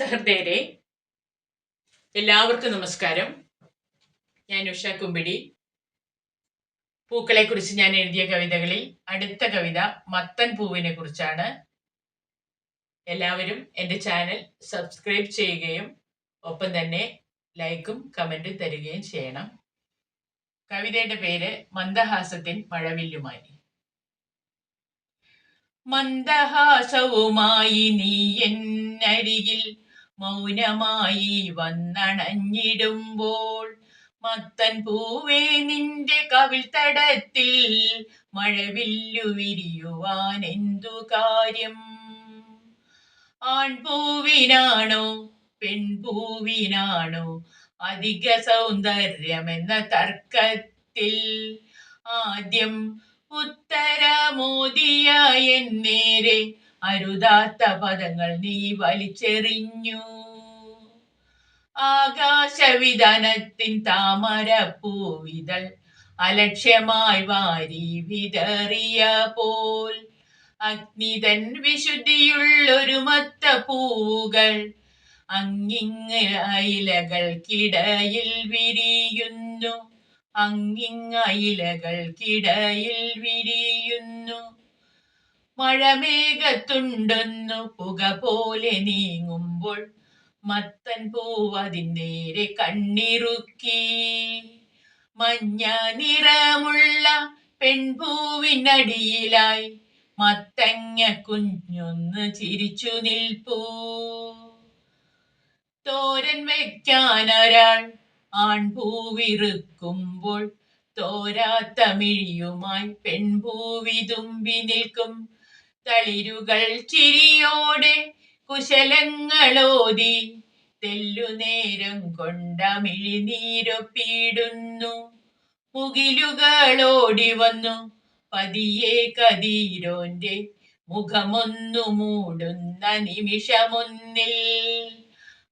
സഹൃദയരെ എല്ലാവർക്കും നമസ്കാരം. ഞാൻ ഉഷ കുമ്പിടി. പൂക്കളെ കുറിച്ച് ഞാൻ എഴുതിയ കവിതകളിൽ അടുത്ത കവിത മത്തൻ പൂവിനെ കുറിച്ചാണ്. എല്ലാവരും എന്റെ ചാനൽ സബ്സ്ക്രൈബ് ചെയ്യുകയും ഒപ്പം തന്നെ ലൈക്കും കമന്റും തരികയും ചെയ്യണം. കവിതയുടെ പേര് മന്ദഹാസത്തിൻ മഴവില്ലുമായി മന്ദഹാസവുമായി നീ എന്നരികിൽ മൗനമായി വന്നണഞ്ഞിടുമ്പോൾ മത്തൻ പൂവേ നിന്റെ കവിൾത്തടത്തിൽ മഴവില്ലു വിരിയുവാൻ എന്തു കാര്യം? ആൺപൂവിനാണോ പെൺപൂവിനാണോ അധിക സൗന്ദര്യമെന്ന തർക്കത്തിൽ? ആദ്യം ഉത്തരമോദിയ എന്നേരെ അരുതാത്ത പദങ്ങൾ നീ വലിച്ചെറിഞ്ഞു. ആകാശവിധാനത്തിൻ താമരപ്പൂവിതൾ അലക്ഷ്യമായി വാരി വിതറിയ പോൽ. അഗ്നിതൻ വിശുദ്ധിയുള്ളൊരു മത്ത പൂവുകൾ അങ്ങിങ് അയിലകൾ കിടയിൽ വിരിയുന്നു. അങ്ങിങ് അയിലകൾ കിടയിൽ വിരിയുന്നു മഴമേഘത്തുണ്ടെന്നു പുക പോലെ നീങ്ങുമ്പോൾ മത്തൻ നേരെ കണ്ണിറുക്കി. മഞ്ഞ നിറമുള്ള പെൺപൂവിനടിയിലായി മത്തങ്ങ കുഞ്ഞൊന്ന് ചിരിച്ചു നിൽപ്പൂ. തോരൻ വെക്കാനൊരാൾ ആൺപൂവിറുക്കുമ്പോൾ തോരാത്ത മിഴിയുമായി പെൺപൂവി തുമ്പി നിൽക്കും. തളിരുകൾ ചിരിയോടെ കുശലങ്ങളോതി തെല്ലുനേരം കൊണ്ട മിഴിനീരൊപ്പിടുന്നു മുകിലുകളോടി വന്നു പതിയെ കതീരോന്റെ മുഖമൊന്നു മൂടുന്ന നിമിഷമൊന്നിൽ.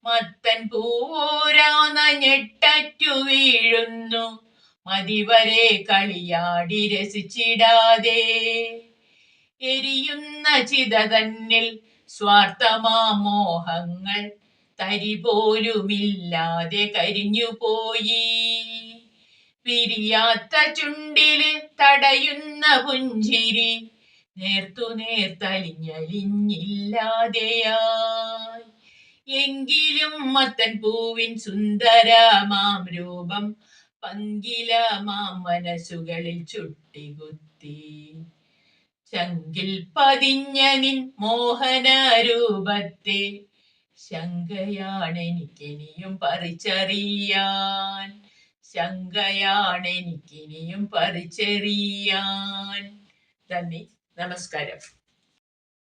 മത്തൻ പൂരാന ഞെട്ടറ്റു വീഴുന്നു. മതിവരെ കളിയാടി രസിച്ചിടാതെ എരിയുന്ന ചിത തന്നിൽ സ്വാർത്ഥമാമോഹങ്ങൾ തരി പോലുമില്ലാതെ കരിഞ്ഞുപോയി. പിരിയാത്ത ചുണ്ടിൽ തടയുന്ന പുഞ്ചിരി നേർത്തു നേർത്തലിഞ്ഞലിഞ്ഞില്ലാതെയായി എങ്കിലും മത്തൻ പൂവിൻ സുന്ദരമാം രൂപം പങ്കില മാം മനസ്സുകളിൽ ചുട്ടികുത്തി. ചങ്കിൽ പതിഞ്ഞ നിൻ മോഹനാരൂപത്തെ ശങ്കയാണെനിക്കിനിയും പറിച്ചറിയാൻ. ശങ്കയാണെനിക്കിനിയും പറിച്ചറിയാൻ. നന്ദി നമസ്കാരം.